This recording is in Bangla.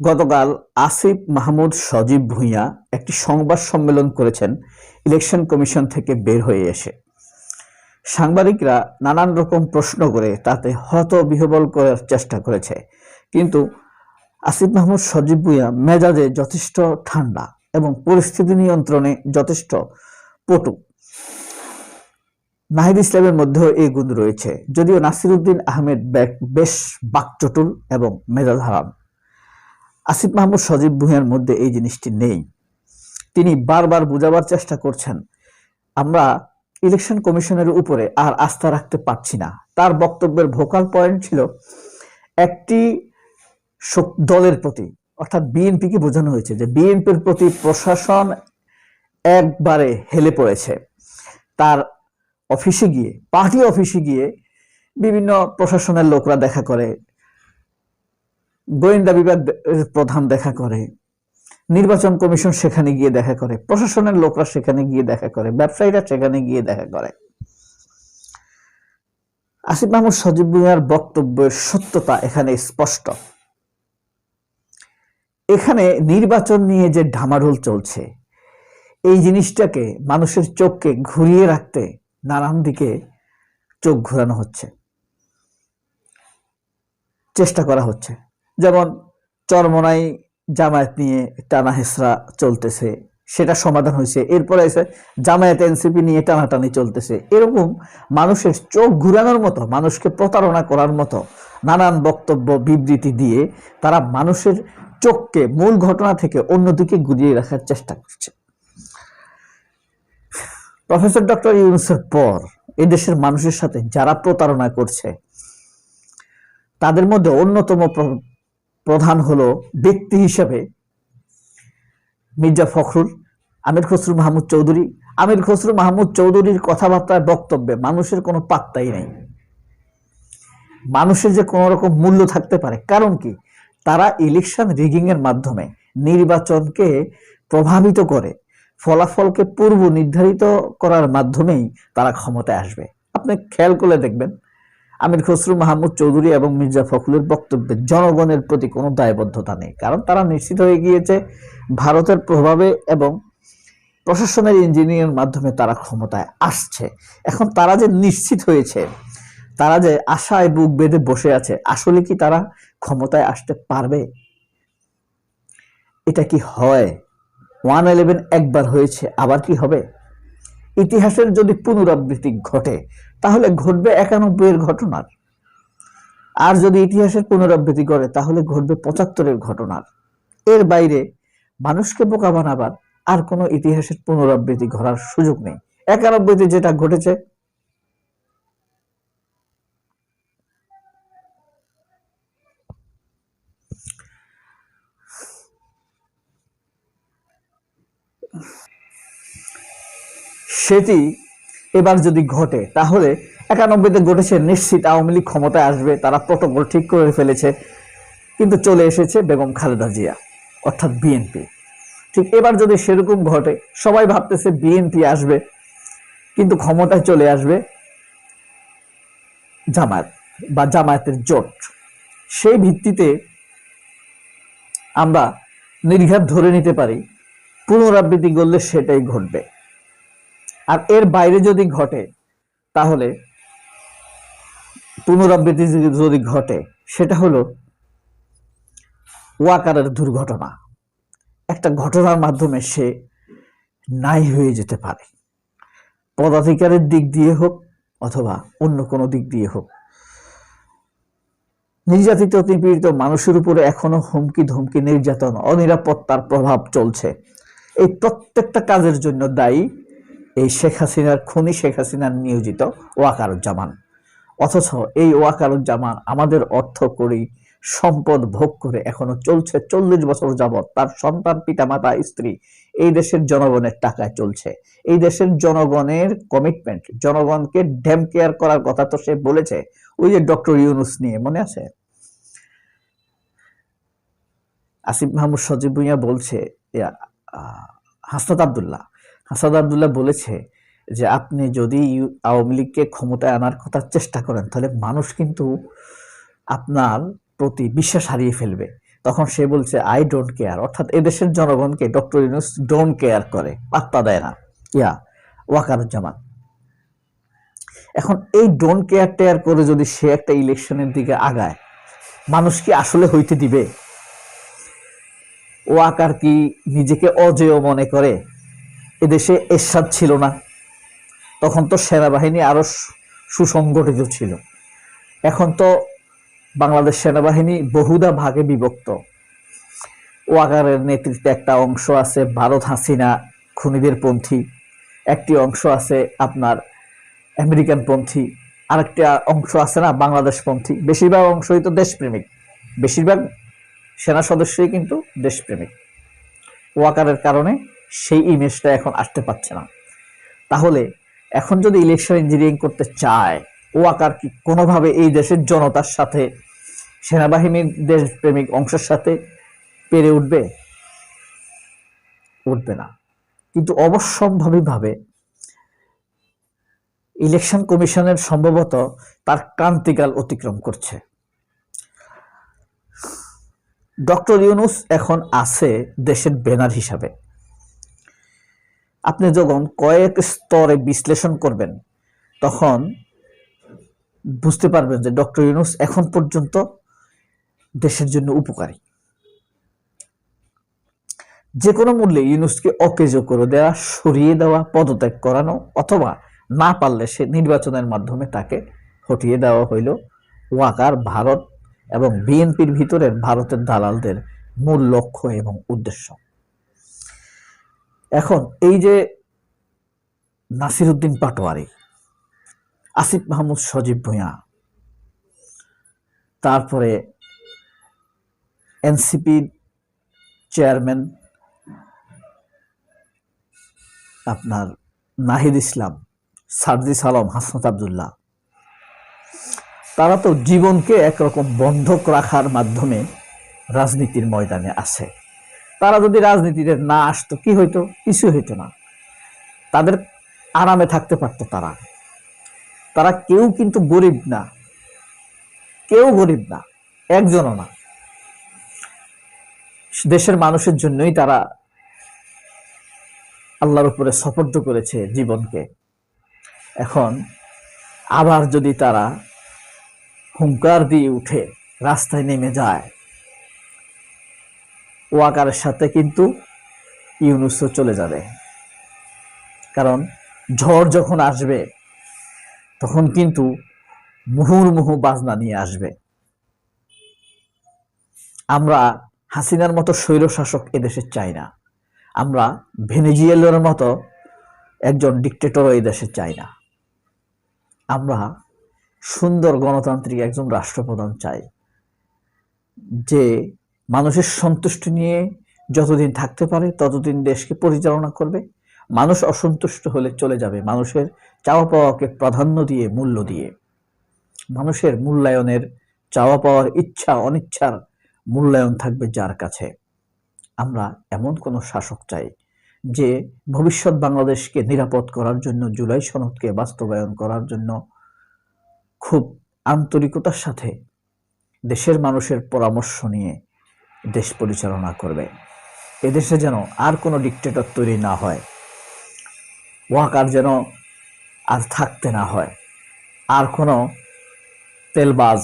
গতকাল আসিফ মাহমুদ সজীব ভুঁইয়া একটি সংবাদ সম্মেলন করেছেন, ইলেকশন কমিশন থেকে বের হয়ে এসে। সাংবাদিকরা নানান রকম প্রশ্ন করে তাতে হত বিহবল করার চেষ্টা করেছে। কিন্তু আসিফ মাহমুদ সজীব ভুঁইয়া মেজাজে যথেষ্ট ঠান্ডা এবং পরিস্থিতি নিয়ন্ত্রণে যথেষ্ট পটু। নাহিদ ইসলামের মধ্যেও এই গুণ রয়েছে। যদিও নাসিরুদ্দিন আহমেদ বেশ বাকচটুল এবং মেজাজ হারাম আসিফ মাহমুদ সজীব ভুঁইয়ার মধ্যে এই জিনিসটি নেই। তিনি বারবার বোঝাবার চেষ্টা করছেন, আমরা ইলেকশন কমিশনের উপরে আর আস্থা রাখতে পারছি না। তার বক্তব্যের ভোকাল পয়েন্ট ছিল একটি দলের প্রতি, অর্থাৎ বিএনপিকে বোঝানো হয়েছে যে বিএনপির প্রতি প্রশাসন একবারে হেলে পড়েছে। তার অফিসে গিয়ে, পার্টি অফিসে গিয়ে বিভিন্ন প্রশাসনের লোকরা দেখা করে গোয়েন্দা বিভাগ প্রধান দেখা করে, নির্বাচন কমিশন সেখানে গিয়ে দেখা করে, প্রশাসনের লোকরা সেখানে গিয়ে দেখা করে, ব্যবসায়ীরা সেখানে গিয়ে দেখা করে। আসিফ মাহমুদ সজীব ভুঁইয়ার বক্তব্যের সত্যতা এখানে স্পষ্ট। এখানে নির্বাচন নিয়ে যে ঢামাঢোল চলছে, এই জিনিসটাকে মানুষের চোখকে ঘুরিয়ে রাখতে নানান দিকে চোখ ঘোরানো হচ্ছে। চেষ্টা করা হচ্ছে। যেমন চরমনাই জামায়াত নিয়ে টানা হেসরা চলতেছে, সেটা সমাধান হয়েছে। এরপরে এসে জামায়াত এনসিপি নিয়ে টানাটানি চলতেছে। এরকম মানুষের চোখ ঘুরানোর মতো, মানুষকে প্রতারণা করার মতো নানান বক্তব্য, বিবৃতি দিয়ে তারা মানুষের চোখকে মূল ঘটনা থেকে অন্যদিকে ঘুরিয়ে রাখার চেষ্টা করছে। প্রফেসর ডক্টর ইউনুসের পর এদেশের মানুষের সাথে যারা প্রতারণা করছে, তাদের মধ্যে অন্যতম প্রধান হলো ব্যক্তি হিসেবে মির্জা ফখরুল, আমির খসরু মাহমুদ চৌধুরী। আমির খসরু মাহমুদ চৌধুরীর কথাবার্তার বক্তব্যে মানুষের কোনো পাত্তাই নেই। মানুষের যে কোনো রকম মূল্য থাকতে পারে। কারণ কি? তারা ইলেকশন রিগিং এর মাধ্যমে নির্বাচনকে প্রভাবিত করে। ফলাফলকে পূর্ব নির্ধারিত করার মাধ্যমেই তারা ক্ষমতায় আসবে। আপনি খেয়াল করলে দেখবেন আমির খসরু, মাহমুদ চৌধুরী এবং মির্জা ফখরুলের বক্তব্যে জনগণের প্রতি কোনো দায়বদ্ধতা নেই। কারণ তারা নিশ্চিত হয়ে গিয়েছে, ভারতের প্রভাবে এবং প্রশাসনের ইঞ্জিনিয়ারের মাধ্যমে তারা ক্ষমতায় আসছে। এখন তারা যে নিশ্চিত হয়েছে, তারা যে আশায় বুক বেঁধে বসে আছে, আসলে কি তারা ক্ষমতায় আসতে পারবে? এটা কি হয়? ওয়ান ইলেভেন একবার হয়েছে, আবার কি হবে? ইতিহাসের যদি পুনরাবৃত্তি ঘটে তাহলে ঘটবে একানব্বই এর ঘটনার। আর যদি ইতিহাসের পুনরাবৃত্তি করে, তাহলে ঘটবে পঁচাত্তরের ঘটনার। এর বাইরে মানুষকে বোকা বানাবার আর কোনো ইতিহাসের পুনরাবৃত্তি ঘটার সুযোগ নেই। একানব্বইতে যেটা ঘটেছে, সেটি এবার যদি ঘটে, তাহলে একানব্বইতে ঘটেছে নিশ্চিত আওয়ামী লীগ ক্ষমতায় আসবে, তারা প্রটোকল ঠিক করে ফেলেছে। কিন্তু চলে এসেছে বেগম খালেদা জিয়া, অর্থাৎ বিএনপি। ঠিক এবার যদি সেরকম ঘটে, সবাই ভাবতেছে বিএনপি আসবে, কিন্তু ক্ষমতায় চলে আসবে জামায়াত বা জামায়াতের জোট। সেই ভিত্তিতে আমরা নির্ঘাত ধরে নিতে পারি, পুনরাবৃত্তি করলে সেটাই ঘটবে। আর এর বাইরে যদি ঘটে, তাহলে পুনরাবৃত্তি যদি- ঘটে, সেটা হলো ওয়াকারের দুর্ঘটনা। একটা ঘটনার মাধ্যমে সে নাই হয়ে যেতে পারে। পদাধিকারের দিক দিয়ে হোক অথবা অন্য কোনো দিক দিয়ে হোক। নির্যাতিত, নিপীড়িত মানুষের উপরে এখনও হুমকি ধমকি, নির্যাতন, অনিরাপত্তার প্রভাব চলছে। এই প্রত্যেকটা কাজের জন্য দায়ী এই শেখ হাসিনার খুনি শেখ হাসিনার নিয়োজিত ওয়াকারুজ্জামান। অথচ এই ওয়াকারুজ্জামান আমাদের অর্থ করি সম্পদ ভোগ করে এখনও চলছে চল্লিশ বছর যাবৎ। তার সন্তান, পিতামাতা, স্ত্রী এই দেশের জনগণের টাকায় চলছে। এই দেশের জনগণের কমিটমেন্ট জনগণকে ড্যাম কেয়ার করার কথা তো সে বলেছে। ওই যে ডক্টর ইউনুস নিয়ে মনে আছে? আসিফ মাহমুদ সজিব ভুঁইয়া বলছে হাসনাত আবদুল্লাহ হাসাদ আবদুল্লাহ বলেছে যে, আপনি যদি আওয়ামী লীগকে ক্ষমতায় আনার কথা চেষ্টা করেন, তাহলে মানুষ কিন্তু আপনার প্রতি বিশ্বাস হারিয়ে ফেলবে। তখন সে বলছে আই ডোন্ট কেয়ার অর্থাৎ এদেশের জনগণকে, ডক্টর ইউনুস ডোন্ট কেয়ার করে, পাত্তা দেয় না। ইয়া, ওয়াকারুজ্জামান। এখন এই ডোন্ট কেয়ার টেয়ার করে যদি সে একটা ইলেকশনের দিকে আগায়, মানুষ কি আসলে হইতে দিবে? ও আকার কি নিজেকে অজেয় মনে করে? এদেশে এরশাদ ছিল না। তখন তো সেনাবাহিনী আরও সু- সুসংগঠিত ছিল। এখন তো বাংলাদেশ সেনাবাহিনী বহুদা ভাগে বিভক্ত। ওয়াকারের নেতৃত্বে একটা অংশ আছে ভারত হাসিনা খুনিদের পন্থী, একটি অংশ আছে আপনার আমেরিকান পন্থী, আরেকটা অংশ আছে না বাংলাদেশ পন্থী। বেশিরভাগ অংশই তো দেশপ্রেমিক। বেশিরভাগ সেনা সদস্যই কিন্তু দেশপ্রেমিক। ওয়াকারের কারণে সেই ইমেজটা এখন আসতে পারছে না। তাহলে এখন যদি ইলেকশন ইঞ্জিনিয়ারিং করতে চায় ওয়াকার কি কোনোভাবে এই দেশের জনতার সাথে, সেনাবাহিনীর দেশপ্রেমিক অংশের সাথে পেরে উঠবে? উঠবে না। কিন্তু অবশ্যম্ভাবীভাবে ইলেকশন কমিশনের সম্ভবত তার ক্রান্তিকাল অতিক্রম করছে। ডক্টর ইউনুস এখন আছে দেশের ব্যানার হিসাবে। আপনি যখন কয়েক স্তরে বিশ্লেষণ করবেন, তখন বুঝতে পারবেন যে ডক্টর ইউনুস এখন পর্যন্ত দেশের জন্য উপকারী। যে কোনো মূল্যে ইউনুসকে অকেজ করে দেওয়া, সরিয়ে দেওয়া, পদত্যাগ করানো, অথবা না পারলে সে নির্বাচনের মাধ্যমে তাকে হটিয়ে দেওয়া হইল ওয়াকার ভারত এবং বিএনপির ভিতরের ভারতের দালালদের মূল লক্ষ্য এবং উদ্দেশ্য। এখন এই যে নাসিরুদ্দিন পাটোয়ারি, আসিফ মাহমুদ সজীব ভূঁইয়া, তারপরে এনসিপি চেয়ারম্যান আপনার নাহিদ ইসলাম সার্জিস আলম হাসনাত আবদুল্লাহ, তারা তো জীবনকে একরকম বন্ধক রাখার মাধ্যমে রাজনীতির ময়দানে আছে। তারা যদি রাজনীতিতে না আসতো, কি হইতো? কিছু হইতো না। তাদের আরামে থাকতে পারতো তারা। তারা কেউ কিন্তু গরিব না। কেউ গরিব না, একজনও না। দেশের মানুষের জন্যই তারা আল্লাহর উপরে সফর্দ করেছে জীবনকে। এখন আবার যদি তারা হুঙ্কার দিয়ে উঠে রাস্তায় নেমে যায় ওয়াকারের সাথে কিন্তু ইউনুসও চলে যাবে। কারণ ঝড় যখন আসবে, তখন কিন্তু মুহুর্মুহু বাজনা নিয়ে আসবে। আমরা হাসিনার মতো স্বৈর শাসক এদেশে চাই না। আমরা ভেনেজুয়েলার মতো একজন ডিকটেটরও এই দেশে চাই না। আমরা সুন্দর গণতান্ত্রিক একজন রাষ্ট্রপ্রধান চাই, যে মানুষের সন্তুষ্টি নিয়ে যতদিন থাকতে পারে, ততদিন দেশকে পরিচালনা করবে। মানুষ অসন্তুষ্ট হলে চলে যাবে মানুষের চাওয়া পাওয়াকে প্রাধান্য দিয়ে, মূল্য দিয়ে। মানুষের মূল্যায়নের চাওয়া পাওয়ার ইচ্ছা, অনিচ্ছার মূল্যায়ন থাকবে যার কাছে। আমরা এমন কোনো শাসক চাই যে ভবিষ্যৎ বাংলাদেশকে নিরাপদ করার জন্য, জুলাই সনদকে বাস্তবায়ন করার জন্য খুব আন্তরিকতার সাথে দেশের মানুষের পরামর্শ নিয়ে দেশ পরিচালনা করবে। এদেশে যেন আর কোনো ডিকটেটর তৈরি না হয়, ওয়াকার যেন আর থাকতে না হয়, আর কোনো তেলবাজ